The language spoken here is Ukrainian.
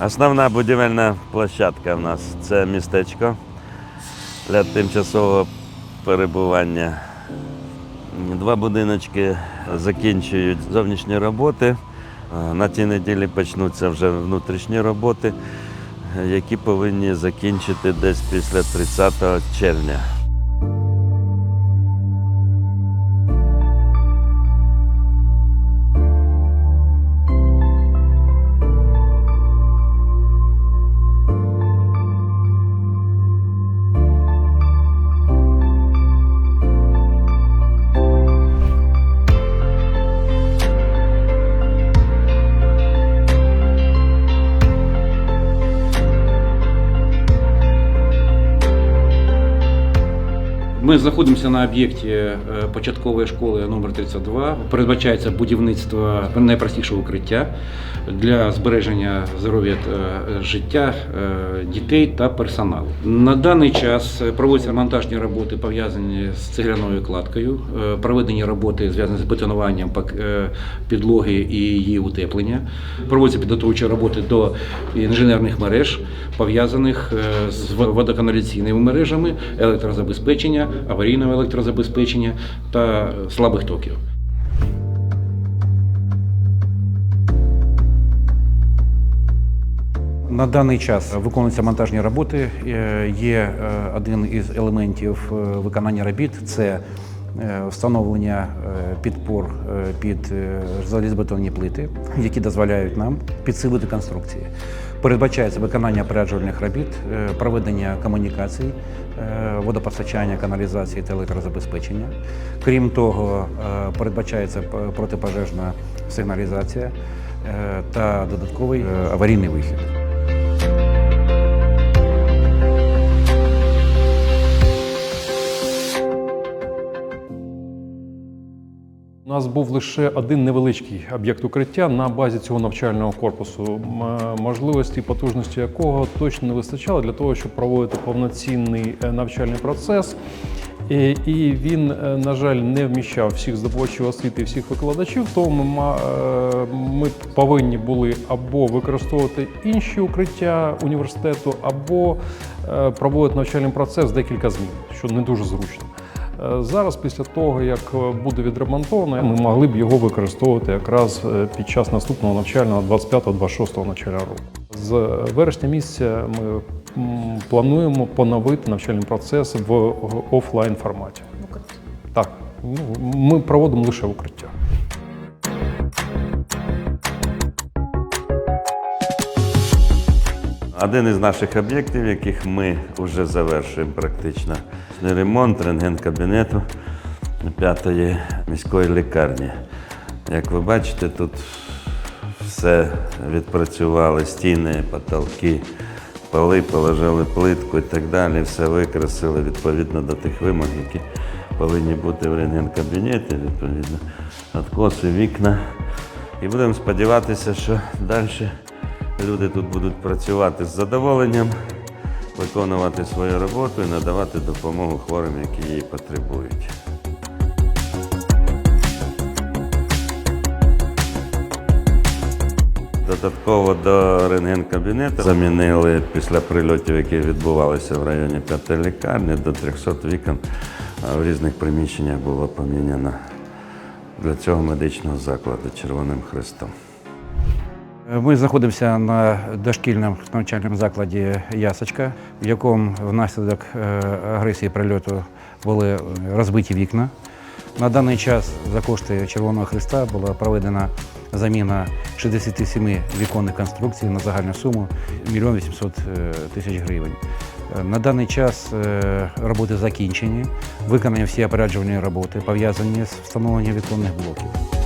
Основна будівельна площадка в нас це містечко для тимчасового перебування. Два будиночки закінчують зовнішні роботи. На тій неділі почнуться вже внутрішні роботи, які повинні закінчити десь після 30 червня. Ми знаходимося на об'єкті е, початкової школи номер 32. Передбачається будівництво найпростішого укриття для збереження здоров'я життя е, дітей та персоналу. На даний час проводяться монтажні роботи пов'язані з цегляною кладкою, е, проведені роботи зв'язані з бетонуванням е, підлоги і її утеплення. Проводяться підготовчі роботи до інженерних мереж, пов'язаних е, з водоканаліційними мережами, електрозабезпечення, аварійного електрозабезпечення та слабих токів. На даний час виконуються монтажні роботи. Е, Є е, один із елементів е, виконання робіт це е, встановлення е, підпор е, під е, залізобетонні плити, які дозволяють нам підсилити конструкції. Передбачається виконання опереджувальних робіт, е, проведення комунікацій, е, водопостачання, каналізації та електрозабезпечення. Крім того, е, передбачається протипожежна сигналізація та додатковий аварійний вихід. Нас був лише один невеличкий об'єкт укриття на базі цього навчального корпусу, можливості і потужності якого точно не вистачало для того, щоб проводити повноцінний е, навчальний процес. І він, е, на жаль, не вміщав всіх здобувачів освіти всіх викладачів. Тому е, ми повинні були або використовувати інші укриття університету, або проводити навчальний процес декілька змін, що не дуже зручно. Е, Зараз, після того, як е, буде відремонтовано, ми могли б його використовувати якраз е, під час наступного навчального 25-26 навчального року. З вересня місяця ми плануємо поновити навчальний процес в офлайн форматі. Так, ну, ми проводимо лише в Один із наших об'єктів, яких ми вже завершуємо практично ремонт рентген-кабінету п'ятої міської лікарні. Як ви бачите, тут все відпрацювали, стіни, потолки, поли, положили плитку і так далі. Все викрасили відповідно до тих вимог, які повинні бути в рентген-кабінеті, відповідно, откоси, вікна. І будемо сподіватися, що далі люди тут будуть працювати з задоволенням, виконувати свою роботу і надавати допомогу хворим, які її потребують. Додатково до рентген-кабінету замінили після прильотів, які відбувалися в районі п'ятої лікарні, до 300 вікон в різних приміщеннях було поміняно для цього медичного закладу Червоним Хрестом. Ми знаходимося на дошкільному навчальному закладі Ясочка, в якому внаслідок е, агресії прильоту були розбиті вікна. На даний час за кошти Червоного Христа була проведена заміна 67 віконних конструкцій на загальну суму 1 800 тисяч гривень. Е, На даний час е, роботи закінчені, виконані всі опереджувальні роботи, пов'язані з встановленням віконних блоків.